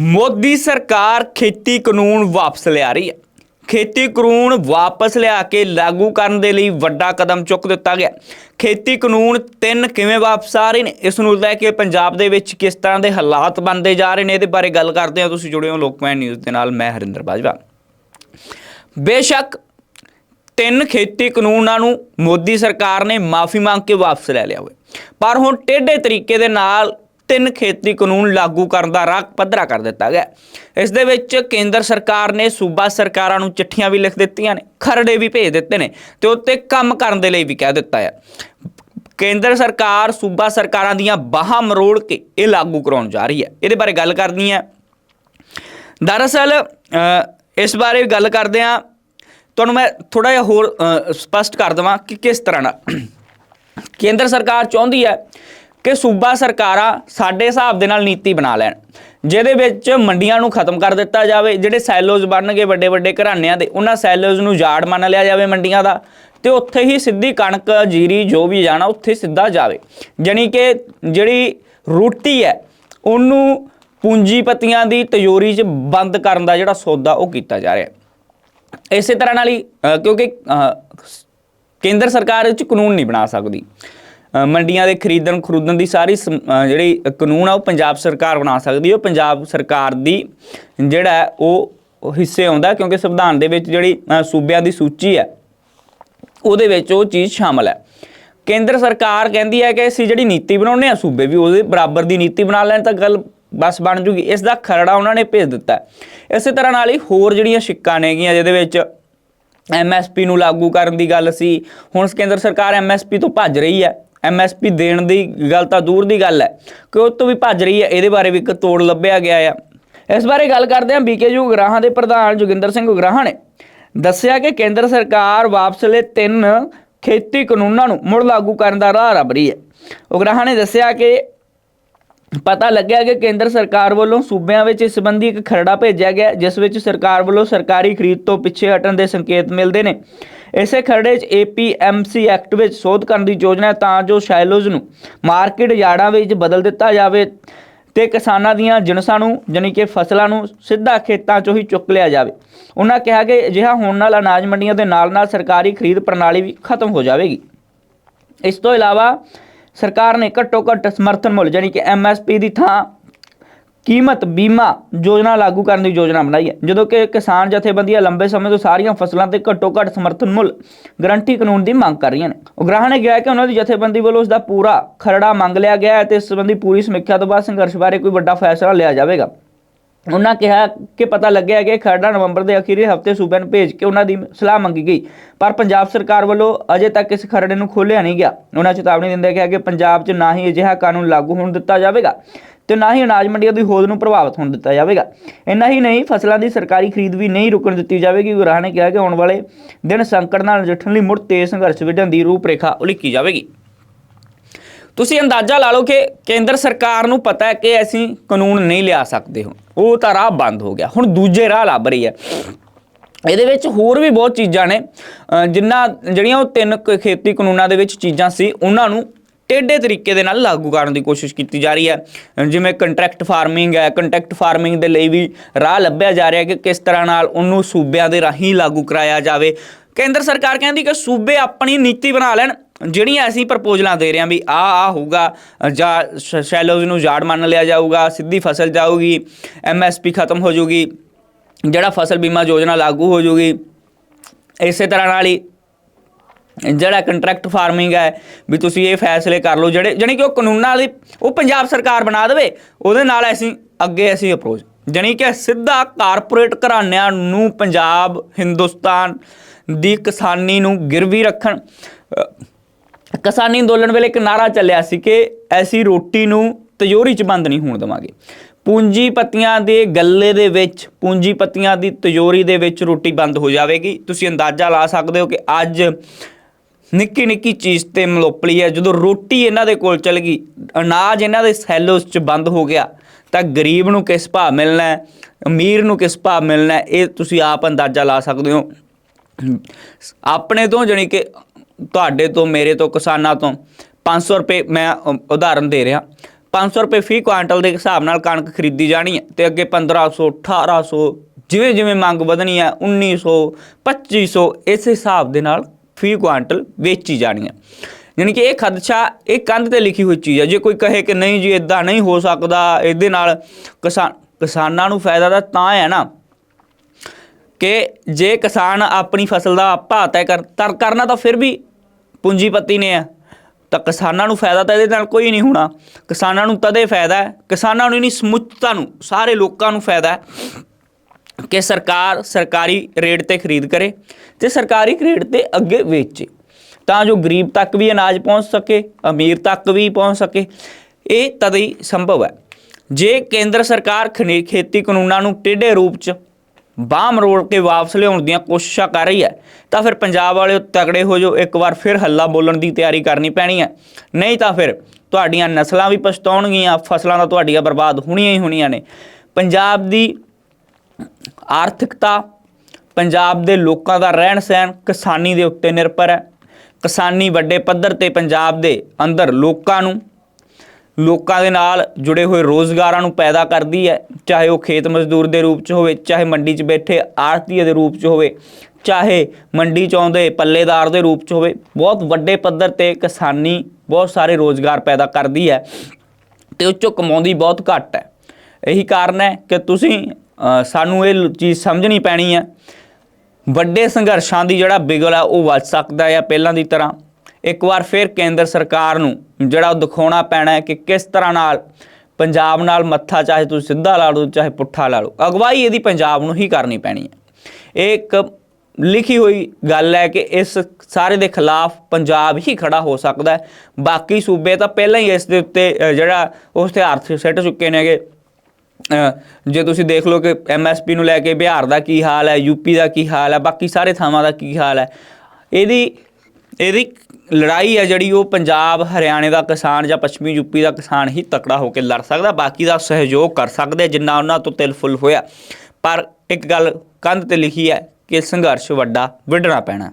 ਮੋਦੀ ਸਰਕਾਰ ਖੇਤੀ ਕਾਨੂੰਨ ਵਾਪਸ ਲਿਆ ਰਹੀ ਹੈ। ਖੇਤੀ ਕਾਨੂੰਨ ਵਾਪਸ ਲਿਆ ਕੇ ਲਾਗੂ ਕਰਨ ਦੇ ਲਈ ਵੱਡਾ ਕਦਮ ਚੁੱਕ ਦਿੱਤਾ ਗਿਆ। ਖੇਤੀ ਕਾਨੂੰਨ ਤਿੰਨ ਕਿਵੇਂ ਵਾਪਸ ਆ ਰਹੇ ਨੇ? ਇਸ ਨੂੰ ਲੈ ਕੇ ਪੰਜਾਬ ਦੇ ਵਿੱਚ ਕਿਸ ਤਰ੍ਹਾਂ ਦੇ ਹਾਲਾਤ ਬਣਦੇ ਜਾ ਰਹੇ ਨੇ? ਇਹਦੇ ਬਾਰੇ ਗੱਲ ਕਰਦੇ ਹਾਂ। ਤੁਸੀਂ ਜੁੜੇ ਹੋ ਲੋਕਮੈਨ ਨਿਊਜ਼ ਦੇ ਨਾਲ। ਮੈਂ ਹਰਿੰਦਰ ਬਾਜਵਾ। ਬੇਸ਼ੱਕ ਤਿੰਨ ਖੇਤੀ ਕਾਨੂੰਨਾਂ ਨੂੰ ਮੋਦੀ ਸਰਕਾਰ ਨੇ ਮਾਫੀ ਮੰਗ ਕੇ ਵਾਪਸ ਲੈ ਲਿਆ ਹੋਵੇ ਪਰ ਹੁਣ ਟੇਢੇ ਤਰੀਕੇ ਦੇ ਨਾਲ ਤਿੰਨ ਖੇਤੀ ਕਾਨੂੰਨ ਲਾਗੂ ਕਰਨ ਦਾ ਰਾਹ ਪੱਧਰਾ ਕਰ ਦਿੱਤਾ ਗਿਆ। ਇਸ ਦੇ ਵਿੱਚ ਕੇਂਦਰ ਸਰਕਾਰ ਨੇ ਸੂਬਾ ਸਰਕਾਰਾਂ ਨੂੰ ਚਿੱਠੀਆਂ ਵੀ ਲਿਖ ਦਿੱਤੀਆਂ ਨੇ ਖਰੜੇ ਵੀ ਭੇਜ ਦਿੱਤੇ ਨੇ ਤੇ ਉੱਤੇ ਕੰਮ ਕਰਨ ਦੇ ਲਈ ਵੀ ਕਹਿ ਦਿੱਤਾ ਹੈ। ਕੇਂਦਰ ਸਰਕਾਰ ਸੂਬਾ ਸਰਕਾਰਾਂ ਦੀਆਂ ਬਾਹਾਂ ਮਰੋੜ ਕੇ ਇਹ ਲਾਗੂ ਕਰਾਉਣ ਜਾ ਰਹੀ ਹੈ। ਇਹਦੇ ਬਾਰੇ ਗੱਲ ਕਰਨੀ ਹੈ। ਦਰਅਸਲ ਇਸ ਬਾਰੇ ਗੱਲ ਕਰਦੇ ਆ ਤੁਹਾਨੂੰ ਮੈਂ ਥੋੜਾ ਜਿਹਾ ਹੋਰ ਅ, ਸਪਸ਼ਟ ਕਰ ਦਵਾਂ ਕਿ ਕਿਸ ਤਰ੍ਹਾਂ ਨਾਲ। ਕੇਂਦਰ ਸਰਕਾਰ ਚਾਹੁੰਦੀ ਹੈ ਕਿ ਸੂਬਾ ਸਰਕਾਰਾਂ ਸਾਡੇ ਹਿਸਾਬ ਦੇ ਨਾਲ ਨੀਤੀ ਬਣਾ ਲੈਣ, ਜਿਹਦੇ ਵਿੱਚ ਮੰਡੀਆਂ ਨੂੰ ਖਤਮ ਕਰ ਦਿੱਤਾ ਜਾਵੇ, ਜਿਹੜੇ ਸੈਲੋਜ਼ ਬਣਨਗੇ ਵੱਡੇ ਵੱਡੇ ਘਰਾਣਿਆਂ ਦੇ, ਉਹਨਾਂ ਸੈਲੋਜ਼ ਨੂੰ ਜਾੜ ਮੰਨ ਲਿਆ ਜਾਵੇ ਮੰਡੀਆਂ ਦਾ, ਤੇ ਉੱਥੇ ਹੀ ਸਿੱਧੀ ਕਣਕ, ਜੀਰੀ ਜੋ ਵੀ ਜਾਣਾ, ਉੱਥੇ ਸਿੱਧਾ ਜਾਵੇ। ਜਾਣੀ ਕਿ ਜਿਹੜੀ ਰੋਟੀ ਹੈ, ਉਹਨੂੰ ਪੂੰਜੀਪਤੀਆਂ ਦੀ ਤਿਜੋਰੀ 'ਚ ਬੰਦ ਕਰਨ ਦਾ ਜਿਹੜਾ ਸੌਦਾ ਉਹ ਕੀਤਾ ਜਾ ਰਿਹਾ। ਇਸੇ ਤਰ੍ਹਾਂ ਨਾਲ ਹੀ ਕਿਉਂਕਿ ਕੇਂਦਰ ਸਰਕਾਰ ਇਹ 'ਚ ਕਾਨੂੰਨ ਨਹੀਂ ਬਣਾ ਸਕਦੀ। ਮੰਡੀਆਂ ਦੇ ਖਰੀਦਣ ਖਰੂਦਣ ਦੀ ਸਾਰੀ ਸਮ- ਜਿਹੜੀ ਕਾਨੂੰਨ ਆ, ਉਹ ਪੰਜਾਬ ਸਰਕਾਰ ਬਣਾ ਸਕਦੀ ਹੈ। ਉਹ ਪੰਜਾਬ ਸਰਕਾਰ ਦੀ ਜਿਹੜਾ ਉਹ ਹਿੱਸੇ ਆਉਂਦਾ ਕਿਉਂਕਿ ਸੰਵਿਧਾਨ ਦੇ ਵਿੱਚ ਜਿਹੜੀ ਸੂਬਿਆਂ ਦੀ ਸੂਚੀ ਹੈ, ਉਹਦੇ ਵਿੱਚ ਉਹ ਚੀਜ਼ ਸ਼ਾਮਲ ਹੈ। ਕੇਂਦਰ ਸਰਕਾਰ ਕਹਿੰਦੀ ਹੈ ਕਿ ਅਸੀਂ ਜਿਹੜੀ ਨੀਤੀ ਬਣਾਉਣੇ ਆ ਸੂਬੇ ਵੀ ਉਹਦੇ ਬਰਾਬਰ ਦੀ ਨੀਤੀ ਬਣਾ ਲੈਣ ਤਾਂ ਗੱਲ ਬਸ ਬਣ ਜੂਗੀ। ਇਸ ਦਾ ਖਰੜਾ ਉਹਨਾਂ ਨੇ ਭੇਜ ਦਿੱਤਾ ਹੈ। ਇਸੇ ਤਰ੍ਹਾਂ ਨਾਲ ਹੀ ਹੋਰ ਜਿਹੜੀਆਂ ਸ਼ਿੱਕਾਂ ਨੇਗੀਆਂ ਜਿਹਦੇ ਵਿੱਚ ਐਮਐਸਪੀ ਨੂੰ ਲਾਗੂ ਕਰਨ ਦੀ ਗੱਲ ਸੀ, ਹੁਣ ਕੇਂਦਰ ਸਰਕਾਰ ਐਮਐਸਪੀ ਤੋਂ ਭੱਜ ਰਹੀ ਹੈ। ਐਮਐਸਪੀ ਦੇਣ ਦੀ ਗੱਲ ਤਾਂ ਦੂਰ ਦੀ ਗੱਲ ਹੈ, ਕਿ ਉਹ ਤੋਂ ਵੀ ਭੱਜ ਰਹੀ ਹੈ, ਇਹਦੇ ਬਾਰੇ ਵੀ ਇੱਕ ਤੋੜ ਲੱਭਿਆ ਗਿਆ ਆ। ਇਸ ਬਾਰੇ ਗੱਲ ਕਰਦੇ ਹਾਂ ਬੀਕੇਯੂ ਉਗਰਾਹਾਂ ਦੇ ਪ੍ਰਧਾਨ ਜੋਗਿੰਦਰ ਸਿੰਘ ਉਗਰਾਹਾਂ ਨੇ। ਦੱਸਿਆ ਕਿ ਕੇਂਦਰ ਸਰਕਾਰ ਵਾਪਸ ਲਏ ਤਿੰਨ ਖੇਤੀ ਕਾਨੂੰਨਾਂ ਨੂੰ ਮੁੜ ਲਾਗੂ ਕਰਨ ਦਾ ਰਾਹ ਲੱਭ ਰਹੀ ਹੈ। ਉਗਰਾਹਾਂ ਨੇ ਦੱਸਿਆ ਕਿ ਪਤਾ ਲੱਗਿਆ ਕਿ ਕੇਂਦਰ ਸਰਕਾਰ ਵੱਲੋਂ ਸੂਬਿਆਂ ਵਿੱਚ ਇਸ ਸੰਬੰਧੀ ਇੱਕ ਖਰੜਾ ਭੇਜਿਆ ਗਿਆ, ਜਿਸ ਵਿੱਚ ਸਰਕਾਰ ਵੱਲੋਂ ਸਰਕਾਰੀ ਖਰੀਦ ਤੋਂ ਪਿੱਛੇ ਹਟਣ ਦੇ ਸੰਕੇਤ ਮਿਲਦੇ ਨੇ। ਇਸੇ ਖਰੜੇ 'ਚ ਏਪੀਐਮਸੀ ਐਕਟ ਵਿੱਚ ਸੋਧ ਕਰਨ ਦੀ ਯੋਜਨਾ ਹੈ ਤਾਂ ਜੋ ਸ਼ੈਲੋਜ਼ ਨੂੰ ਮਾਰਕੀਟ ਯਾਰਡਾਂ ਵਿੱਚ ਬਦਲ ਦਿੱਤਾ ਜਾਵੇ ਤੇ ਕਿਸਾਨਾਂ ਦੀਆਂ ਜਿਣਸਾਂ ਨੂੰ, ਜਾਣੀ ਕਿ ਫਸਲਾਂ ਨੂੰ ਸਿੱਧਾ ਖੇਤਾਂ 'ਚੋਂ ਹੀ ਚੁੱਕ ਲਿਆ ਜਾਵੇ। ਉਹਨਾਂ ਕਿਹਾ ਕਿ ਅਜਿਹਾ ਹੋਣ ਨਾਲ ਅਨਾਜ ਮੰਡੀਆਂ ਦੇ ਨਾਲ-ਨਾਲ ਸਰਕਾਰੀ ਖਰੀਦ ਪ੍ਰਣਾਲੀ ਵੀ ਖਤਮ ਹੋ ਜਾਵੇਗੀ। ਇਸ ਤੋਂ ਇਲਾਵਾ ਸਰਕਾਰ ਨੇ ਘੱਟੋ ਘੱਟ ਸਮਰਥਨ ਮੁੱਲ ਜਾਨੀ ਕਿ ਐਮਐਸਪੀ ਦੀ ਥਾਂ ਕੀਮਤ ਬੀਮਾ ਯੋਜਨਾ ਲਾਗੂ ਕਰਨ ਦੀ ਯੋਜਨਾ ਬਣਾਈ ਹੈ। ਜਦੋਂ ਕਿ ਕਿਸਾਨ ਜਥੇਬੰਦੀਆਂ ਲੰਬੇ ਸਮੇਂ ਤੋਂ ਸਾਰੀਆਂ ਫਸਲਾਂ ਤੇ ਘੱਟੋ ਘੱਟ ਸਮਰਥਨ ਮੁੱਲ ਗਰੰਟੀ ਕਾਨੂੰਨ ਦੀ ਮੰਗ ਕਰ ਰਹੀਆਂ ਨੇ। ਉਗਰਾਹਾਂ ਨੇ ਕਿਹਾ ਕਿ ਉਹਨਾਂ ਦੀ ਜਥੇਬੰਦੀ ਵੱਲੋਂ ਉਸ ਦਾ ਪੂਰਾ ਖਰੜਾ ਮੰਗ ਲਿਆ ਗਿਆ ਹੈ ਤੇ ਇਸ ਸੰਬੰਧੀ ਪੂਰੀ ਸਮੀਖਿਆ ਤੋਂ ਬਾਅਦ ਸੰਘਰਸ਼ ਬਾਰੇ ਕੋਈ ਵੱਡਾ ਫੈਸਲਾ ਲਿਆ ਜਾਵੇਗਾ। ਉਹਨਾਂ ਕਿਹਾ ਕਿ ਪਤਾ ਲੱਗਿਆ ਕਿ ਖਰੜਾ ਨਵੰਬਰ ਦੇ ਅਖੀਰੀ ਹਫ਼ਤੇ ਸੂਬਿਆਂ ਨੂੰ ਭੇਜ ਕੇ ਉਹਨਾਂ ਦੀ ਸਲਾਹ ਮੰਗੀ ਗਈ। ਪਰ ਪੰਜਾਬ ਸਰਕਾਰ ਵੱਲੋਂ ਅਜੇ ਤੱਕ ਇਸ ਖਰੜੇ ਨੂੰ ਖੋਲ੍ਹਿਆ ਨਹੀਂ ਗਿਆ। ਉਹਨਾਂ ਚੇਤਾਵਨੀ ਦਿੰਦੇ ਕਿਹਾ ਕਿ ਪੰਜਾਬ 'ਚ ਨਾ ਹੀ ਅਜਿਹਾ ਕਾਨੂੰਨ ਲਾਗੂ ਹੋਣ ਦਿੱਤਾ ਜਾਵੇਗਾ ਤੇ ਨਾ ਹੀ ਅਨਾਜ ਮੰਡੀਆਂ ਦੀ ਹੋਂਦ ਨੂੰ ਪ੍ਰਭਾਵਿਤ ਹੋਣ ਦਿੱਤਾ ਜਾਵੇਗਾ। ਇੰਨਾ ਹੀ ਨਹੀਂ, ਫਸਲਾਂ ਦੀ ਸਰਕਾਰੀ ਖਰੀਦ ਵੀ ਨਹੀਂ ਰੁਕਣ ਦਿੱਤੀ ਜਾਵੇਗੀ। ਗੁਰਾਹ ਨੇ ਕਿਹਾ ਕਿ ਆਉਣ ਵਾਲੇ ਦਿਨ ਸੰਕਟ ਨਾਲ ਨਜਿੱਠਣ ਲਈ ਮੁੜ ਤੇਜ਼ ਸੰਘਰਸ਼ ਵਿੱਢਣ ਦੀ ਰੂਪਰੇਖਾ ਉਲੀਕੀ ਜਾਵੇਗੀ। ਤੁਸੀਂ ਅੰਦਾਜ਼ਾ ਲਾ ਲਓ ਕਿ ਕੇਂਦਰ ਸਰਕਾਰ ਨੂੰ ਪਤਾ ਹੈ ਕਿ ਅਸੀਂ ਕਾਨੂੰਨ ਨਹੀਂ ਲਿਆ ਸਕਦੇ ਹੁਣ। ਉਹ ਤਾਂ ਰਾਹ ਬੰਦ ਹੋ ਗਿਆ। ਹੁਣ ਦੂਜੇ ਰਾਹ ਲੱਭ ਰਹੀ ਹੈ। ਇਹਦੇ ਵਿੱਚ ਹੋਰ ਵੀ ਬਹੁਤ ਚੀਜ਼ਾਂ ਨੇ। ਅ, ਜਿਨ੍ਹਾਂ ਜਿਹੜੀਆਂ ਉਹ ਤਿੰਨ ਕ- ਖੇਤੀ ਕਾਨੂੰਨਾਂ ਦੇ ਵਿੱਚ ਚੀਜ਼ਾਂ ਸੀ ਉਹਨਾਂ ਨੂੰ ਟੇਢੇ ਤਰੀਕੇ ਦੇ ਨਾਲ ਲਾਗੂ ਕਰਨ ਦੀ ਕੋਸ਼ਿਸ਼ ਕੀਤੀ ਜਾ ਰਹੀ ਹੈ। ਜਿਵੇਂ ਕੰਟਰੈਕਟ ਫਾਰਮਿੰਗ ਹੈ। ਕੰਟਰੈਕਟ ਫਾਰਮਿੰਗ ਦੇ ਲਈ ਵੀ ਰਾਹ ਲੱਭਿਆ ਜਾ ਰਿਹਾ ਕਿ ਕਿਸ ਤਰ੍ਹਾਂ ਨਾਲ ਉਹਨੂੰ ਸੂਬਿਆਂ ਦੇ ਰਾਹੀਂ ਲਾਗੂ ਕਰਾਇਆ ਜਾਵੇ। ਕੇਂਦਰ ਸਰਕਾਰ ਕਹਿੰਦੀ ਕਿ ਸੂਬੇ ਆਪਣੀ ਨੀਤੀ ਬਣਾ ਲੈਣ। ਜਿਹੜੀਆਂ ਅਸੀਂ ਪ੍ਰਪੋਜ਼ਲਾਂ ਦੇ ਰਹੇ ਹਾਂ ਵੀ ਆ ਆ ਹੋਊਗਾ ਜਾਂ ਸ਼ੈਲੋਜ਼ ਨੂੰ ਝਾੜ ਮੰਨ ਲਿਆ ਜਾਊਗਾ, ਸਿੱਧੀ ਫਸਲ ਜਾਊਗੀ, ਐਮਐਸਪੀ ਖਤਮ ਹੋ ਜਾਊਗੀ ਜਿਹੜਾ ਫਸਲ ਬੀਮਾ ਯੋਜਨਾ ਲਾਗੂ ਹੋ ਜਾਊਗੀ ਇਸੇ ਤਰ੍ਹਾਂ ਨਾਲ ਹੀ ਜਿਹੜਾ ਕੰਟਰੈਕਟ ਫਾਰਮਿੰਗ ਹੈ ਵੀ ਤੁਸੀਂ ਇਹ ਫੈਸਲੇ ਕਰ ਲਓ, ਜਿਹੜੇ ਜਾਣੀ ਕਿ ਉਹ ਕਾਨੂੰਨਾਂ ਦੀ ਉਹ ਪੰਜਾਬ ਸਰਕਾਰ ਬਣਾ ਦੇਵੇ, ਉਹਦੇ ਨਾਲ ਅਸੀਂ ਅੱਗੇ ਅਸੀਂ ਅਪਰੋਚ ਜਾਣੀ ਕਿ ਸਿੱਧਾ ਕਾਰਪੋਰੇਟ ਘਰਾਣਿਆਂ ਨੂੰ ਪੰਜਾਬ, ਹਿੰਦੁਸਤਾਨ ਦੀ ਕਿਸਾਨੀ ਨੂੰ ਗਿਰਵੀ ਰੱਖਣ ਕਿਸਾਨੀ ਅੰਦੋਲਨ ਵੇਲੇ ਇੱਕ ਨਾਰਾ ਚੱਲਿਆ ਸੀ ਕਿ ਐਸੀ ਰੋਟੀ ਨੂੰ ਤਿਜੋਰੀ 'ਚ ਬੰਦ ਨਹੀਂ ਹੋਣ ਦੇਵਾਂਗੇ। ਪੂੰਜੀਪਤੀਆਂ ਦੇ ਗੱਲੇ ਦੇ ਵਿੱਚ, ਪੂੰਜੀਪਤੀਆਂ ਦੀ ਤਿਜੋਰੀ ਦੇ ਵਿੱਚ ਰੋਟੀ ਬੰਦ ਹੋ ਜਾਵੇਗੀ। ਤੁਸੀਂ ਅੰਦਾਜ਼ਾ ਲਾ ਸਕਦੇ ਹੋ ਕਿ ਅੱਜ ਨਿੱਕੀ ਨਿੱਕੀ ਚੀਜ਼ ਤੇ ਮਲੋਪਲੀ ਹੈ। ਜਦੋਂ ਰੋਟੀ ਇਹਨਾਂ ਦੇ ਕੋਲ ਚਲ ਗਈ, ਅਨਾਜ ਇਹਨਾਂ ਦੇ ਸੈਲੋਸ 'ਚ ਬੰਦ ਹੋ ਗਿਆ, ਤਾਂ ਗਰੀਬ ਨੂੰ ਕਿਸ ਭਾਅ ਮਿਲਣਾ ਹੈ, ਅਮੀਰ ਨੂੰ ਕਿਸ ਭਾਅ ਮਿਲਣਾ ਇਹ ਤੁਸੀਂ ਆਪ ਅੰਦਾਜ਼ਾ ਲਾ ਸਕਦੇ ਹੋ। ਆਪਣੇ ਤੋਂ ਜਾਣੀ ਕਿ ਤੁਹਾਡੇ ਤੋਂ, ਮੇਰੇ ਤੋਂ, ਕਿਸਾਨਾਂ ਤੋਂ 500 ਰੁਪਏ ਮੈਂ ਉਦਾਹਰਨ ਦੇ ਰਿਹਾ। 500 ਰੁਪਏ ਫੀ ਕੁਆਂਟਲ ਦੇ ਹਿਸਾਬ ਨਾਲ ਕਣਕ ਖਰੀਦੀ ਜਾਣੀ ਹੈ ਤੇ ਅੱਗੇ 1500 1800 ਜਿਵੇਂ ਜਿਵੇਂ ਮੰਗ ਵਧਣੀ ਹੈ 1900 2500 ਇਸ ਹਿਸਾਬ ਦੇ ਨਾਲ ਫੀ ਕੁਆਂਟਲ ਵੇਚੀ ਜਾਣੀ ਹੈ। ਯਾਨੀ ਕਿ ਇਹ ਖਦਸ਼ਾ, ਇਹ ਕੰਧ ਤੇ ਲਿਖੀ ਹੋਈ ਚੀਜ਼ ਹੈ। ਜੇ ਕੋਈ ਕਹੇ ਕਿ ਨਹੀਂ ਜੀ ਇਦਾਂ ਨਹੀਂ ਹੋ ਸਕਦਾ, ਇਹਦੇ ਨਾਲ ਕਿਸਾਨ, ਕਿਸਾਨਾਂ ਨੂੰ ਫਾਇਦਾ ਤਾਂ ਤਾਂ ਹੈ ਨਾ ਕਿ ਜੇ ਕਿਸਾਨ ਆਪਣੀ ਫਸਲ ਦਾ ਭਾਅ ਤੈਅ ਕਰ, ਤਰ, ਕਰਨਾ ਤਾਂ ਫਿਰ ਵੀ ਪੂੰਜੀਪਤੀ ਨੇ ਆ। ਤਾਂ ਕਿਸਾਨਾਂ ਨੂੰ ਫਾਇਦਾ ਤਾਂ ਇਹਦੇ ਨਾਲ ਕੋਈ ਨਹੀਂ ਹੋਣਾ। ਕਿਸਾਨਾਂ ਨੂੰ ਤਦੇ ਫਾਇਦਾ ਹੈ, ਕਿਸਾਨਾਂ ਨੂੰ ਹੀ ਨਹੀਂ, ਸਮੁੱਚਤਾ ਨੂੰ, ਸਾਰੇ ਲੋਕਾਂ ਨੂੰ ਫਾਇਦਾ ਹੈ ਕਿ ਸਰਕਾਰ ਸਰਕਾਰੀ ਰੇਟ ਤੇ ਖਰੀਦ ਕਰੇ ਤੇ ਸਰਕਾਰੀ ਰੇਟ ਤੇ ਅੱਗੇ ਵੇਚੇ। ਤਾਂ ਜੋ ਗਰੀਬ ਤੱਕ ਵੀ ਅਨਾਜ ਪਹੁੰਚ ਸਕੇ, ਅਮੀਰ ਤੱਕ ਵੀ ਪਹੁੰਚ ਸਕੇ, ਇਹ ਤਦ ਹੀ ਸੰਭਵ ਹੈ। ਜੇ ਕੇਂਦਰ ਸਰਕਾਰ ਖਨੇ, ਖੇਤੀ ਕਾਨੂੰਨਾਂ ਨੂੰ ਟੇਢੇ ਰੂਪ 'ਚ ਬਾਹ ਮਰੋੜ ਕੇ ਵਾਪਸ ਲਿਆਉਣ ਦੀਆਂ ਕੋਸ਼ਿਸ਼ਾਂ ਕਰ ਰਹੀ ਹੈ। ਤਾਂ ਫਿਰ ਪੰਜਾਬ ਵਾਲਿਓ ਤਗੜੇ ਹੋ ਜਾਓ, ਇੱਕ ਵਾਰ ਫਿਰ ਹੱਲਾ ਬੋਲਣ ਦੀ ਤਿਆਰੀ ਕਰਨੀ ਪੈਣੀ ਹੈ। ਨਹੀਂ ਤਾਂ ਫਿਰ ਤੁਹਾਡੀਆਂ ਨਸਲਾਂ ਵੀ ਪਛਤਾਉਣਗੀਆਂ, ਫਸਲਾਂ ਤਾਂ ਤੁਹਾਡੀਆਂ ਬਰਬਾਦ ਹੋਣੀਆਂ ਹੀ ਹੋਣੀਆਂ ਨੇ। ਪੰਜਾਬ ਦੀ ਆਰਥਿਕਤਾ, ਪੰਜਾਬ ਦੇ ਲੋਕਾਂ ਦਾ ਰਹਿਣ ਸਹਿਣ ਕਿਸਾਨੀ ਦੇ ਉੱਤੇ ਨਿਰਭਰ ਹੈ। ਕਿਸਾਨੀ ਵੱਡੇ ਪੱਧਰ ਤੇ ਪੰਜਾਬ ਦੇ ਅੰਦਰ ਲੋਕਾਂ ਨੂੰ ਲੋਕਾਂ ਦੇ ਨਾਲ ਜੁੜੇ ਹੋਏ ਰੋਜ਼ਗਾਰਾਂ ਨੂੰ ਪੈਦਾ ਕਰਦੀ ਹੈ। ਚਾਹੇ ਉਹ ਖੇਤ ਮਜ਼ਦੂਰ ਦੇ ਰੂਪ 'ਚ ਹੋਵੇ, ਚਾਹੇ ਮੰਡੀ 'ਚ ਬੈਠੇ ਆੜਤੀਏ ਦੇ ਰੂਪ 'ਚ ਹੋਵੇ, ਚਾਹੇ ਮੰਡੀ 'ਚ ਆਉਂਦੇ ਪੱਲੇਦਾਰ ਦੇ ਰੂਪ 'ਚ ਹੋਵੇ, ਬਹੁਤ ਵੱਡੇ ਪੱਧਰ ਤੇ ਕਿਸਾਨੀ ਬਹੁਤ ਸਾਰੇ ਰੋਜ਼ਗਾਰ ਪੈਦਾ ਕਰਦੀ ਹੈ ਤੇ ਉਹ 'ਚੋਂ ਕਮਾਉਂਦੀ ਬਹੁਤ ਘੱਟ ਹੈ। ਇਹੀ ਕਾਰਨ ਹੈ ਕਿ ਤੁਸੀਂ ਸਾਨੂੰ ਇਹ ਚੀਜ਼ ਸਮਝਣੀ ਪੈਣੀ ਹੈ। ਵੱਡੇ ਸੰਘਰਸ਼ਾਂ ਦੀ ਜਿਹੜਾ ਬਿਗਲ ਆ, ਉਹ ਵੱਜ ਸਕਦਾ ਹੈ ਪਹਿਲਾਂ ਦੀ ਤਰ੍ਹਾਂ। ਇੱਕ ਵਾਰ ਫਿਰ ਕੇਂਦਰ ਸਰਕਾਰ ਨੂੰ ਜਿਹੜਾ ਉਹ ਦਿਖਾਉਣਾ ਪੈਣਾ ਹੈ ਕਿ ਕਿਸ ਤਰ੍ਹਾਂ ਨਾਲ ਪੰਜਾਬ ਨਾਲ ਮੱਥਾ ਚਾਹੇ ਤੁਸੀਂ ਸਿੱਧਾ ਲਾ ਲਓ, ਚਾਹੇ ਪੁੱਠਾ ਲਾ ਲਓ, ਅਗਵਾਈ ਇਹਦੀ ਪੰਜਾਬ ਨੂੰ ਹੀ ਕਰਨੀ ਪੈਣੀ ਹੈ। ਇਹ ਇੱਕ ਲਿਖੀ ਹੋਈ ਗੱਲ ਹੈ ਕਿ ਇਸ ਸਾਰੇ ਦੇ ਖਿਲਾਫ ਪੰਜਾਬ ਹੀ ਖੜਾ ਹੋ ਸਕਦਾ ਹੈ। ਬਾਕੀ ਸੂਬੇ ਤਾਂ ਪਹਿਲਾਂ ਹੀ ਇਸ ਦੇ ਉੱਤੇ ਜਿਹੜਾ ਉਸ ਤੇ ਹੱਥ ਸਿੱਟ ਚੁੱਕੇ ਨੇਗੇ ਜੇ ਤੁਸੀਂ ਦੇਖ ਲਓ ਕਿ ਐਮਐਸਪੀ ਨੂੰ ਲੈ ਕੇ ਬਿਹਾਰ ਦਾ ਕੀ ਹਾਲ ਹੈ ਯੂਪੀ ਦਾ ਕੀ ਹਾਲ ਹੈ, ਬਾਕੀ ਸਾਰੇ ਥਾਵਾਂ ਦਾ ਕੀ ਹਾਲ ਹੈ। ਇਹਦੀ ਇਹਦੀ ਲੜਾਈ ਹੈ ਜਿਹੜੀ ਉਹ ਪੰਜਾਬ, ਹਰਿਆਣੇ ਦਾ ਕਿਸਾਨ ਜਾਂ ਪੱਛਮੀ ਯੂਪੀ ਦਾ ਕਿਸਾਨ ਹੀ ਤਕੜਾ ਹੋ ਕੇ ਲੜ ਸਕਦਾ, ਬਾਕੀ ਦਾ ਸਹਿਯੋਗ ਕਰ ਸਕਦੇ ਜਿੰਨਾ ਉਹਨਾਂ ਤੋਂ ਤਿਲ ਫੁੱਲ ਹੋਇਆ। ਪਰ ਇੱਕ ਗੱਲ ਕੰਧ ਤੇ ਲਿਖੀ ਹੈ ਕਿ ਸੰਘਰਸ਼ ਵੱਡਾ ਵਿੱਢਣਾ ਪੈਣਾ।